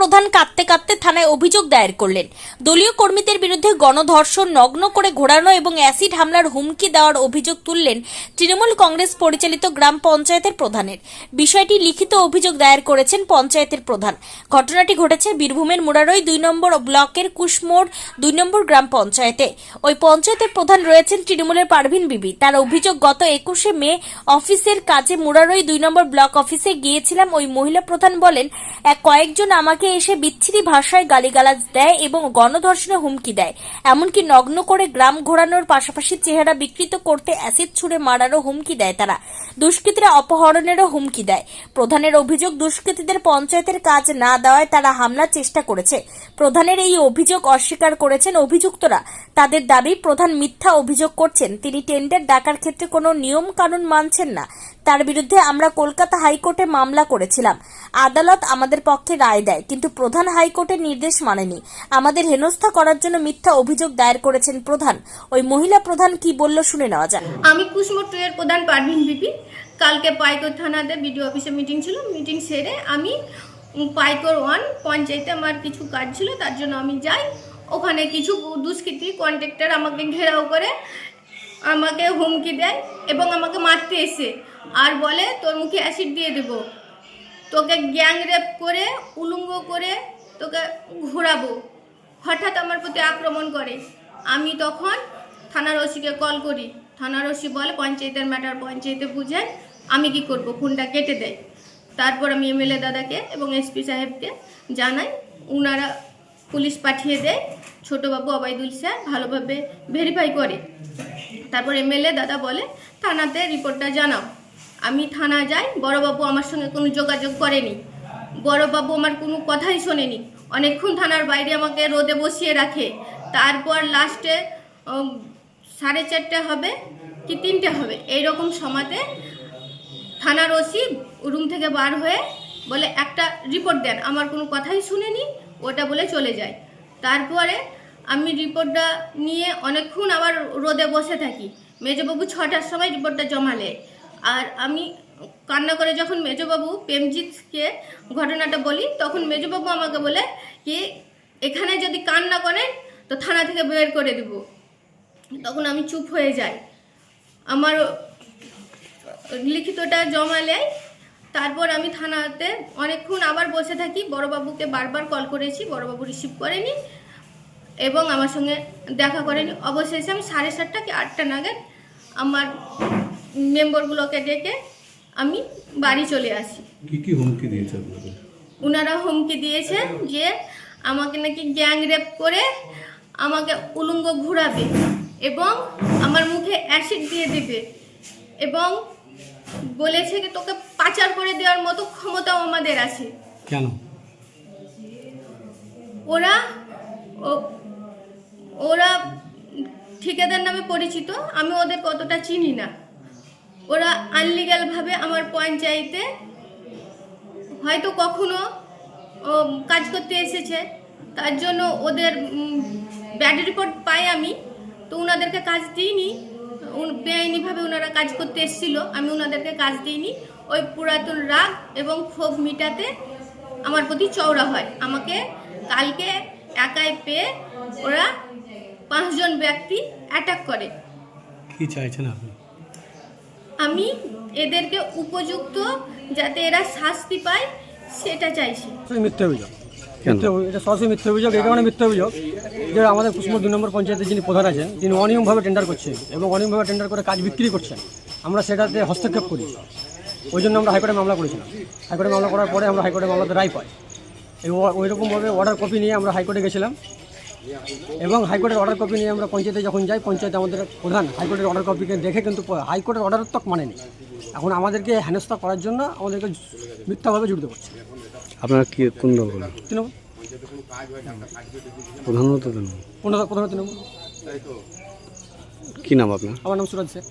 প্রধান কাঁদতে কাঁদতে থানায় অভিযোগ দায়ের করলেন। দলীয় কর্মীদের বিরুদ্ধে গণধর্ষণ, নগ্ন করে ঘোরানো এবং অ্যাসিড হামলার হুমকি দেওয়ার অভিযোগ তুললেন তৃণমূল কংগ্রেস পরিচালিত গ্রাম পঞ্চায়েতের প্রধানের। বিষয়টি লিখিত অভিযোগ দায়ের করেছেন পঞ্চায়েতের প্রধান। ঘটনাটি ঘটেছে বীরভূমের মুরারই দুই নম্বর ব্লকের কুশমোড় দুই নম্বর গ্রাম পঞ্চায়েতে। ওই পঞ্চায়েতের প্রধান রয়েছেন তৃণমূলের পারভিন বিবি। তার অভিযোগ, গত একুশে মে অফিসের কাজে মুরারই দুই নম্বর ব্লক অফিসে গিয়েছিলাম। ওই মহিলা প্রধান বলেন এক কয়েকজন আমাকে এসে বিচ্ছিরি ভাষায় গালিগালাজ দেয় এবং গণধর্ষণে হুমকি দেয়। এমনকি নগ্ন করে গ্রাম ঘোরানোর পাশাপাশি চেহারা বিকৃত করতে অ্যাসিড ছুড়ে মারারও হুমকি দেয় তারা। দুষ্কৃতীরা অপহরণেরও হুমকি দেয়। প্রধানের অভিযোগ, দুষ্কৃতীদের পঞ্চায়েতের কাজ না দেওয়ায় তারা হামলার চেষ্টা করেছে। প্রধানের এই অভিযোগ অস্বীকার করেছেন অভিযুক্তরা। তাদের দাবি, প্রধান মিথ্যা অভিযোগ করছেন। তিনি টেন্ডার ডাকার ক্ষেত্রে কোনো নিয়ম কানুন মানছেন না। তার বিরুদ্ধে আমরা কলকাতা হাইকোর্টে মামলা করেছিলাম। আদালত আমাদের পক্ষে রায় দেয়। কিন্তু প্রধান হাইকোর্টের নির্দেশ মানেনি। আমাদের হেনস্থা করার জন্য মিথ্যা অভিযোগ দায়ের করেছেন প্রধান। ওই মহিলা প্রধান কি বলল শুনে নেওয়া যাক। আমি কুসমোর এর প্রধান পারভিন বিপি। কালকে পাইকর থানাতে বিডিও অফিসে মিটিং ছিল। মিটিং সেরে আমি পাইকর ওয়ান পঞ্চায়েতে আমার কিছু কাজ ছিল, তার জন্য আমি যাই। ওখানে কিছু দুষ্কৃতী কন্ট্রাক্টর আমাকে ঘেরাও করে, আমাকে হুমকি দেয় এবং আমাকে মারতে এসে। আর বলে, তোর মুখে অ্যাসিড দিয়ে দেবো। তোকে গ্যাং রেপ করে, উলুঙ্গ করে তোকে ঘোরাবো। হঠাৎ আমার প্রতি আক্রমণ করে। আমি তখন থানার ওসিকে কল করি। থানার ওসি বলে, পঞ্চায়েতের ম্যাটার পঞ্চায়েতে বুঝে আমি কি করব? ফোনটা কেটে দেয়। তারপর আমি এমএলএ দাদাকে এবং এসপি সাহেবকে জানাই, উনারা পুলিশ পাঠিয়ে দেয়। ছোটোবাবু অবাইদুল স্যার ভালোভাবে ভেরিফাই করে। তারপর এমএলএ দাদা বলে, থানাতে রিপোর্টটা জানাও। আমি থানা যাই, বড়বাবু আমার সঙ্গে কোনো যোগাযোগ করেনি। বড়বাবু আমার কোনো কথাই শোনেনি। অনেকক্ষণ থানার বাইরে আমাকে রোদে বসিয়ে রাখে। তারপর লাস্টে সাড়ে চারটে হবে কি তিনটে হবে, এইরকম সময়তে থানার ওসি রুম থেকে বার হয়ে বলে, একটা রিপোর্ট দেন। আমার কোনো কথাই শুনেনি, ওটা বলে চলে যায়। তারপরে আমি রিপোর্টটা নিয়ে অনেকক্ষণ আবার রোদে বসে থাকি। মেজবাবু ছটার সময় রিপোর্টটা জমালে। আর আমি কান্না করে যখন মেজবাবু প্রেমজিৎকে ঘটনাটা বলি, তখন মেজবাবু আমাকে বলে কি, এখানে যদি কান্না করেন, তো থানা থেকে বের করে দেব। তখন আমি চুপ হয়ে যাই। আমার লিখিতটা জমালে তারপর আমি থানাতে অনেকক্ষণ আবার বসে থাকি। বড়বাবুকে বারবার কল করেছি, বড়বাবু রিসিভ করেনি এবং আমার সঙ্গে দেখা করেনি। অবশেষে আমি সাড়ে সাতটা কি আটটা নাগাদ আমার মেম্বারগুলোকে ডেকে আমি বাড়ি চলে আসি। কি কি হুমকি দিয়েছে আপনাদের? ওনারা হুমকি দিয়েছে যে আমাকে নাকি গ্যাং রেপ করে আমাকে উলঙ্গ ঘুরাবে এবং আমার মুখে অ্যাসিড দিয়ে দেবে এবং বলেছে যে তোকে পাচার করে দেওয়ার মতো ক্ষমতাও আমাদের আছে। কেন? ওরা ও- ওরা ঠিকাদার নামে পরিচিত আমি ওদের কতটা চিনি না। ওরা আনলিগালভাবে আমার পঞ্চায়েতে হয়তো কখনো কাজ করতে এসেছে। তার জন্য ওদের ব্যাড রিপোর্ট পাই আমি। তো ওনাদেরকে কাজ দিইনি। বেআইনিভাবে ওনারা কাজ করতে এসেছিল। আমি ওনাদেরকে কাজ দিইনি। ওই পুরাতন রাগ এবং ক্ষোভ মিটাতে আমার প্রতি চওড়া হয়। আমাকে কালকে একাই পেয়ে ওরা পাঁচজন ব্যক্তি অ্যাটাক করে। কি চাইছেন আপনি? আমি এদেরকে উপযুক্ত যাতে এরা শাস্তি পায় সেটা চাইছি। মিথ্যা অভিযোগ। মিথ্যা এটা সরাসরি মিথ্যা অভিযোগ এই কারণে মিথ্যা অভিযোগ যে আমাদের কুসমুর দুই নম্বর পঞ্চায়েতের যিনি প্রধান আছেন তিনি অনিয়মভাবে টেন্ডার করছেন এবং অনিয়মভাবে টেন্ডার করে কাজ বিক্রি করছেন। আমরা সেটাতে হস্তক্ষেপ করি। ওই জন্য আমরা হাইকোর্টে মামলা করেছিলাম। হাইকোর্টে মামলা করার পরে আমরা হাইকোর্টে মামলাতে রায় পাই। এবং ওই রকমভাবে অর্ডার কপি নিয়ে আমরা হাইকোর্টে গেছিলাম। এবং হাইকোর্টের অর্ডার কপি নিয়ে আমরা পঞ্চায়েতে যখন যাই পঞ্চায়েত আমাদের প্রধান হাইকোর্টের অর্ডার কপিকে দেখে কিন্তু হাইকোর্টের অর্ডার তক মানেনি। এখন আমাদেরকে হেনস্থা করার জন্য আমাদেরকে মিথ্যাভাবে জড়িত করছে। আপনারা কি কোন দল করেন তৃণমূল। প্রধানত তৃণমূল। প্রধানত তৃণমূল। কি নাম আপনার? আমার নাম সুরাজ শেখ।